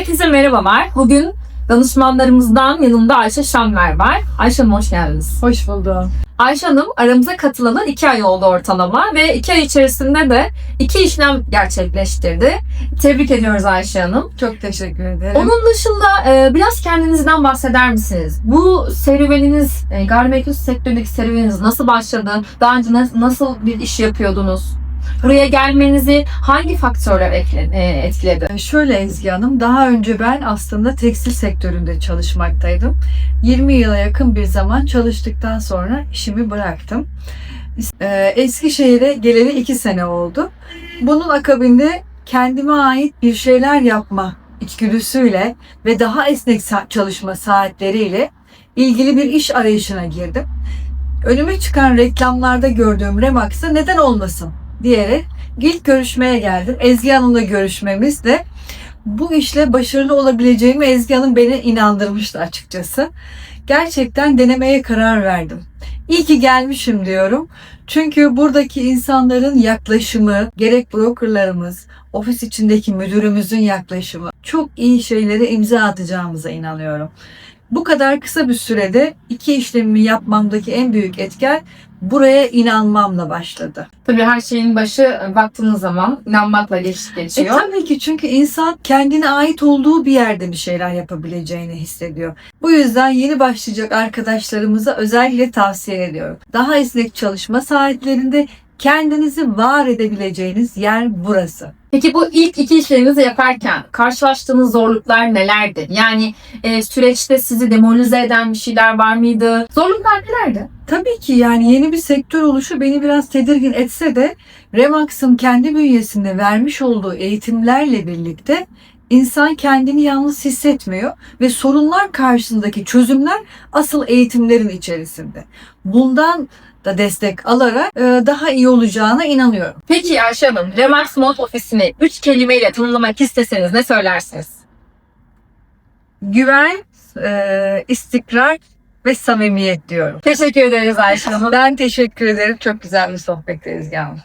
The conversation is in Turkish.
Herkese merhabalar. Bugün danışmanlarımızdan yanımda Ayşe Şanver var. Ayşe Hanım hoş geldiniz. Hoş buldum. Ayşe Hanım aramıza katılalı iki ay oldu ortalama ve iki ay içerisinde de iki işlem gerçekleştirdi. Tebrik ediyoruz Ayşe Hanım. Çok teşekkür ederim. Onun dışında e, biraz kendinizden bahseder misiniz? Bu serüveniniz, e, gayrimenkul sektöründeki serüveniniz nasıl başladı? Daha önce nas- nasıl bir iş yapıyordunuz? Buraya gelmenizi hangi faktörler e, etkiledi? Ee, Şöyle Ezgi Hanım, daha önce ben aslında tekstil sektöründe çalışmaktaydım. 20 yıla yakın bir zaman çalıştıktan sonra işimi bıraktım. Ee, Eskişehir'e geleli 2 sene oldu. Bunun akabinde kendime ait bir şeyler yapma içgüdüsüyle ve daha esnek çalışma saatleriyle ilgili bir iş arayışına girdim. Önüme çıkan reklamlarda gördüğüm Remax'a neden olmasın diyerek ilk görüşmeye geldim. Ezgi Hanım'la görüşmemiz de bu işle başarılı olabileceğimi Ezgi Hanım beni inandırmıştı açıkçası. Gerçekten denemeye karar verdim. İyi ki gelmişim diyorum. Çünkü buradaki insanların yaklaşımı, gerek brokerlarımız, ofis içindeki müdürümüzün yaklaşımı çok iyi şeylere imza atacağımıza inanıyorum. Bu kadar kısa bir sürede iki işlemimi yapmamdaki en büyük etken buraya inanmamla başladı. Tabii her şeyin başı e, baktığınız zaman inanmakla geç, E geçiyor. tabii ki çünkü insan kendine ait olduğu bir yerde bir şeyler yapabileceğini hissediyor. Bu yüzden yeni başlayacak arkadaşlarımıza özellikle tavsiye ediyorum. Daha esnek çalışma saatlerinde kendinizi var edebileceğiniz yer burası. Peki bu ilk iki işlerinizi yaparken karşılaştığınız zorluklar nelerdi? Yani e, süreçte sizi demoralize eden bir şeyler var mıydı? Zorluklar nelerdi? Tabii ki yani yeni bir sektör oluşu beni biraz tedirgin etse de Remax'ın kendi bünyesinde vermiş olduğu eğitimlerle birlikte insan kendini yalnız hissetmiyor ve sorunlar karşısındaki çözümler asıl eğitimlerin içerisinde. Bundan da destek alarak e, daha iyi olacağına inanıyorum. Peki Ayşe Hanım, Remax Mode ofisini üç kelimeyle tanımlamak isteseniz ne söylersiniz? Güven, e, istikrar ve samimiyet diyorum. Teşekkür ederiz Ayşe Hanım. Ben teşekkür ederim. Çok güzel bir sohbet Ezgi Hanım.